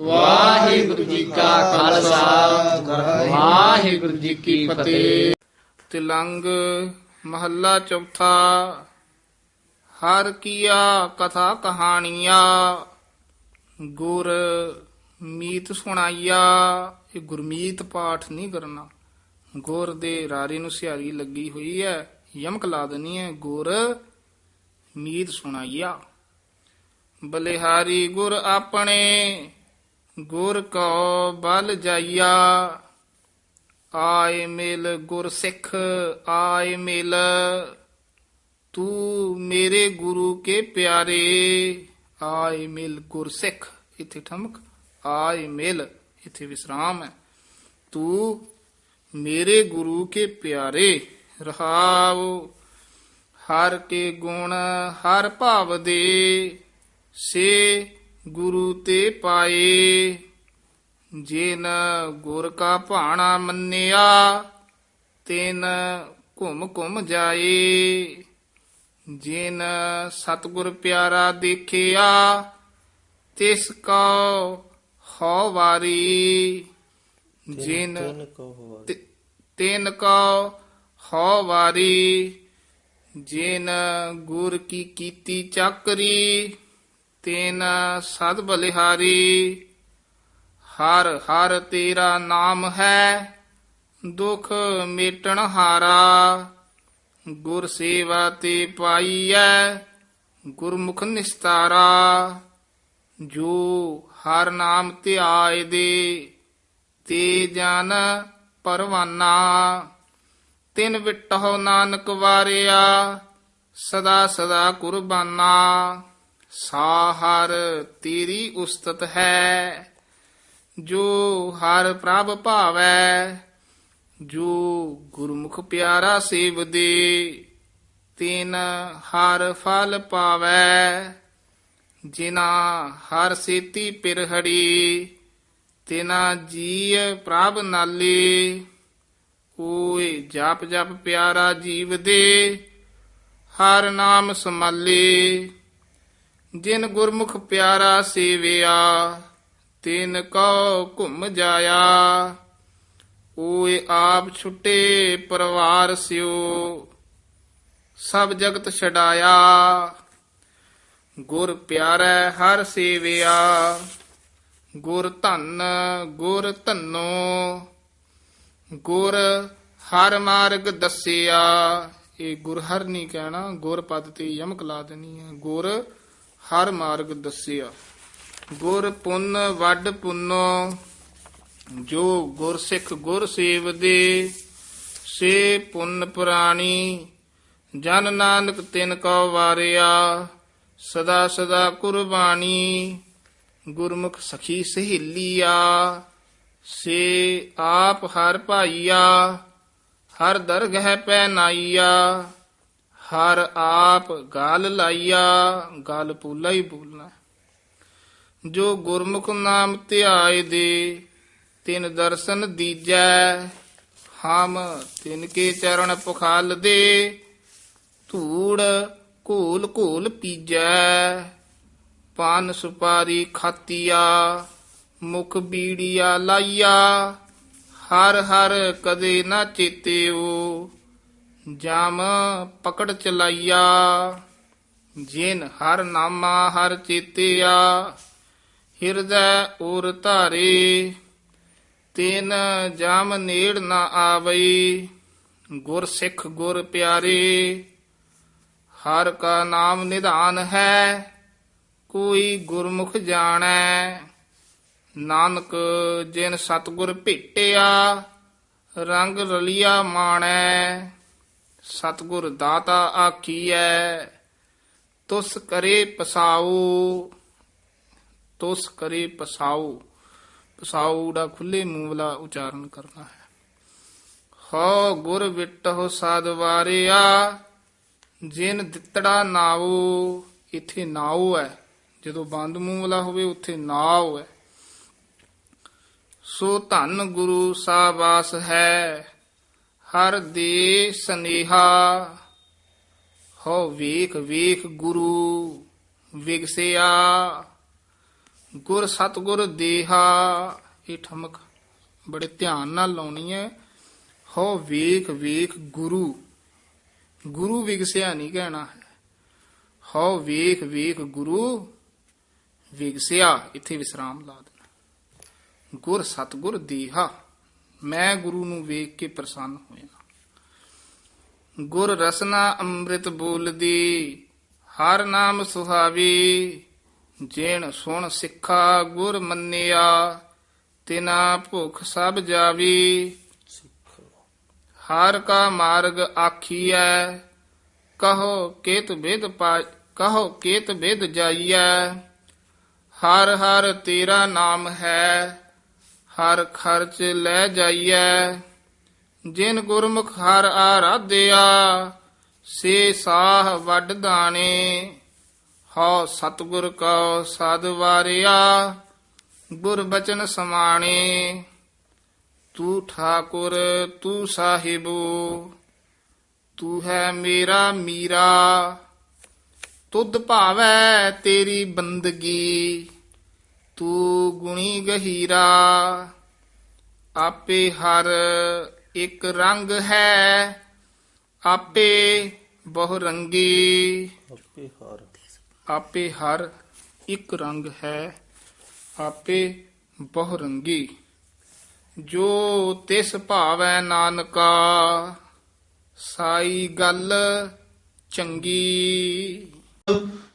ਵਾਹਿਗੁਰੂ ਜੀ ਕਾ ਖਾਲਸਾ। ਵਾਹਿਗੁਰੂ ਜੀ ਕੀ ਫਤਿਹ। ਤਿਲੰਗ ਮਹੱਲਾ ਚੌਥਾ। ਹਰ ਕੀਆ ਕਥਾ ਕਹਾਣੀਆਂ। ਗੁਰ ਮੀਤ ਸੁਣਾਈਆ। ਇਹ ਗੁਰਮੀਤ ਪਾਠ ਨਹੀਂ ਕਰਨਾ। ਗੁਰ ਦੇ ਰਾਰੇ ਨੂੰ ਸਿਹਾਰੀ ਲੱਗੀ ਹੋਈ ਹੈ ਯਮਕ ਲਾ ਦੇਣੀ ਹੈ ਗੁਰ ਮੀਤ ਸੁਣਾਈਆ। ਬਲਿਹਾਰੀ ਗੁਰ ਆਪਣੇ ਗੁਰ ਕੋ ਬਲ ਜਾਈਆ। ਆਏ ਮਿਲ ਗੁਰ ਸਿੱਖ, ਆਏ ਮਿਲ। ਤੂੰ ਮੇਰੇ ਗੁਰੂ ਕੇ ਪਿਆਰੇ। ਆਏ ਮਿਲ ਗੁਰ ਸਿੱਖ, ਇਥੇ ਠਮਕ। ਆਏ ਮਿਲ, ਇਥੇ ਵਿਸਰਾਮ ਹੈ। ਤੂੰ ਮੇਰੇ ਗੁਰੂ ਕੇ ਪਿਆਰੇ ਰਹਾਉ ਹਰ ਕੇ ਗੁਣ ਹਰ ਭਾਵ ਦੇ। ਸੇ ਗੁਰੂ ਤੇ ਪਾਏ। ਜਿਨ ਗੁਰ ਕਾ ਭਾਣਾ ਮੰਨਿਆ ਤਿਨ ਘੁੰਮ ਘੁੰਮ ਜਾਏ। ਜਿਨ ਸਤਗੁਰ ਪਿਆਰਾ ਦੇਖਿਆ ਤਿਸ ਕੋ ਹਉ ਵਾਰੀ। ਜਿਨ ਤਿਨ ਕੋ ਹਉ ਵਾਰੀ। ਜਿਨ ਗੁਰ ਕੀ ਕੀਤੀ ਚੱਕਰੀ ਤਿਨ ਸਦ ਬਲਿਹਾਰੀ, ਹਰ ਹਰ ਤੇਰਾ ਨਾਮ ਹੈ, ਦੁਖ ਮੇਟਣ ਹਾਰਾ, ਗੁਰ ਸੇਵਾ ਤੇ ਪਾਈਐ, ਗੁਰਮੁਖ ਨਿਸਤਾਰਾ, ਜੋ ਹਰ ਨਾਮ ਧਿਆਏ ਦੇ, ਤੇ ਜਨ ਪਰਵਾਨਾ। ਤਿਨ ਵਿਟਹੁ ਨਾਨਕ ਵਾਰਿਆ, ਸਦਾ ਸਦਾ ਕੁਰਬਾਨਾ। ਸਾਹਰ ਤੇਰੀ ਉਸਤਤ ਹੈ, ਜੋ ਹਰ ਪ੍ਰਭ ਭਾਵੈ, ਜੋ ਗੁਰਮੁਖ ਪਿਆਰਾ ਸੇਵਦੇ ਤਿਨ ਹਰ ਫਲ ਪਾਵੈ। ਜਿਨਾ ਹਰ ਸੇਤੀ ਪਿਰਹੜੀ, ਤਿਨਾ ਜੀ ਪ੍ਰਭ ਨਾਲੇ। ਓਏ ਜਪ ਜਪ ਪਿਆਰਾ ਜੀਵ ਦੇ, ਹਰ ਨਾਮ ਸਮਾਲੇ ਜਿਨ ਗੁਰਮੁਖ ਪਿਆਰਾ ਸੇਵਿਆ, ਤਿਨ ਕੋ ਘੁਮ ਜਾਇਆ। ਓਏ ਆਪ ਛੁਟੇ ਪਰਿਵਾਰ ਸਿਓ, ਸਭ ਜਗਤ ਛਡਾਇਆ। ਗੁਰ ਪਿਆਰੈ ਹਰ ਸੇਵਿਆ, ਗੁਰ ਧੰਨ ਗੁਰ ਧੰਨੋ। ਗੁਰ ਹਰ ਮਾਰਗ ਦੱਸਿਆ। ਇਹ ਗੁਰ ਹਰ ਨਹੀਂ ਕਹਿਣਾ, ਗੁਰ ਪਦ ਤੇ ਯਮਕ ਲਾ ਦੇਣੀ ਹੈ। ਗੁਰ ਹਰ ਮਾਰਗ ਦੱਸਿਆ। ਗੁਰ ਪੁੰਨ ਵੱਡ ਪੁੰਨੋ, ਜੋ ਗੁਰ ਸਿੱਖ ਗੁਰ ਸੇਵਦੇ, ਸੇ ਪੁੰਨ ਪੁਰਾਣੀ, ਜਨ ਨਾਨਕ ਤਿਨ ਕੋ ਵਾਰਿਆ, ਸਦਾ ਸਦਾ ਕੁਰਬਾਨੀ, ਗੁਰਮੁਖ ਸਖੀ ਸਹੇਲੀਆ, ਸੇ ਆਪ ਹਰ ਭਾਈਆ, ਹਰ ਦਰਗਹਿ ਪੈ ਨਾਈਆ ਹਰ ਆਪ ਗਾਲ ਲਾਈਆ, ਗਾਲ ਪੂਲਾ ਹੀ ਬੋਲਣਾ। ਜੋ ਗੁਰਮੁਖ ਨਾਮ ਧਿਆਏ ਦੇ, ਤਿਨ ਦਰਸ਼ਨ ਦੀਜੈ, ਹਮ ਤਿਨ ਕੇ ਚਰਨ ਪਖਾਲ ਦੇ, ਧੂੜ ਘੋਲ ਘੋਲ ਪੀਜੈ। ਪਾਨ ਸੁਪਾਰੀ ਖਾਤੀਆ, ਮੁਖ ਬੀੜੀਆ ਲਾਈਆ, ਹਰ ਹਰ ਕਦੇ ਨਾ ਚੇਤਿਓ। ਜਾਮ ਪਕੜ ਚਲਾਈਆ। ਜਿਨ ਹਰ ਨਾਮਾ ਹਰ ਚੇਤਿਆ, ਹਿਰਦੈ ਔਰ ਧਾਰੇ, ਤਿਨ ਜਾਮ ਨੇੜ ਨਾ ਆਵਈ, ਗੁਰ ਸਿੱਖ ਗੁਰ ਪਿਆਰੇ, ਹਰ ਕਾ ਨਾਮ ਨਿਧਾਨ ਹੈ, ਕੋਈ ਗੁਰਮੁਖ ਜਾਣੈ। ਨਾਨਕ ਜਿਨ ਸਤਗੁਰ ਭੇਟਿਆ, ਰੰਗ ਰਲੀਆ ਮਾਣੈ। ਸਤਗੁਰ ਦਾਤਾ ਆਖੀਐ, ਤੁਸ ਕਰੇ ਪਸਾਉ, ਤੁਸ ਕਰੇ ਪਸਾਉ। ਪਸਾਉ ਦਾ ਖੁੱਲੇ ਮੂੰਹ ਵਾਲਾ ਉਚਾਰਨ ਕਰਨਾ ਹੈ। ਹੋ ਗੁਰ ਵਿਟਹੁ ਸਾਧ ਵਾਰਿਆ, ਜਿਨ ਦਿੱਤੜਾ ਨਾਉ, ਇਥੇ ਨਾਉ ਹੈ। ਜਦੋਂ ਬੰਦ ਮੂੰਹ ਵਾਲਾ ਹੋਵੇ, ਉੱਥੇ ਨਾਉ ਹੈ। ਸੋ ਧੰਨ ਗੁਰੂ ਸਾਬਾਸ ਹੈ। ਹਰ ਦੇ ਸਨੇਹਾ। ਹੋ ਵੇਖ ਵੇਖ ਗੁਰੂ ਵਿਗਸਿਆ। ਗੁਰ ਸਤਗੁਰ ਦੇਹਾ। ਇਹ ਠਮਕ ਬੜੇ ਧਿਆਨ ਨਾਲ ਲਾਉਣੀ ਹੈ। ਹੋ ਵੇਖ ਵੇਖ ਗੁਰੂ। ਗੁਰੂ ਵਿਗਸਿਆ ਨਹੀਂ ਕਹਿਣਾ ਹੈ। ਹੋ ਵੇਖ ਵੇਖ ਗੁਰੂ ਵਿਗਸਿਆ। ਇੱਥੇ ਵਿਸਰਾਮ ਲਾ ਦੇਣਾ। ਗੁਰ ਸਤਗੁਰ ਦੇਹਾ। ਮੈਂ ਗੁਰੂ ਨੂੰ ਵੇਖ ਕੇ ਪ੍ਰਸੰਨ ਹੋਇਆ। ਗੁਰ ਰਸਨਾ ਅੰਮ੍ਰਿਤ ਬੋਲਦੀ, ਹਰ ਨਾਮ ਸੁਹਾਵੀ, ਜੇਣ ਸੁਣ ਸਿੱਖਾ ਗੁਰ ਮੰਨਿਆ, ਤਿਨਾ ਭੁਖ ਸਭ ਜਾਵੀ। ਹਰ ਕਾ ਮਾਰਗ ਆਖੀਐ, ਕਹੋ ਕੇਤ ਬੇਦ ਕਹੋ ਕੇਤ ਬੇਦ ਜਾਈਐ। ਹਰ ਹਰ ਤੇਰਾ ਨਾਮ ਹੈ ਹਰ ਖਰਚ ਲੈ ਜਾਈਐ। ਜਿਨ ਗੁਰਮੁਖ ਹਰ ਆਰਾਧਿਆ, ਸੇ ਸਾਹ ਵੱਡ ਦਾਣੇ। ਹਉ ਸਤਿਗੁਰ ਕਉ ਸਦ ਵਾਰਿਆ, ਗੁਰ ਬਚਨ ਸਮਾਣੇ। ਤੂੰ ਠਾਕੁਰ ਤੂੰ ਸਾਹਿਬੂ, ਤੂੰ ਹੈ ਮੇਰਾ ਮੀਰਾ। ਤੁਧ ਭਾਵੈ ਤੇਰੀ ਬੰਦਗੀ। ਤੂੰ ਗੁਣੀ ਗਹੀਰਾ ਆਪੇ ਹਰ ਇੱਕ ਰੰਗ ਹੈ ਆਪੇ ਬਹੁ ਰੰਗੀ ਆਪੇ ਹਰ। ਆਪੇ ਹਰ ਇੱਕ ਰੰਗ ਹੈ ਆਪੇ ਬਹੁ ਰੰਗੀ ਜੋ ਤਿਸ ਭਾਵੈ ਨਾਨਕਾ ਸਾਈ ਗੱਲ ਚੰਗੀ।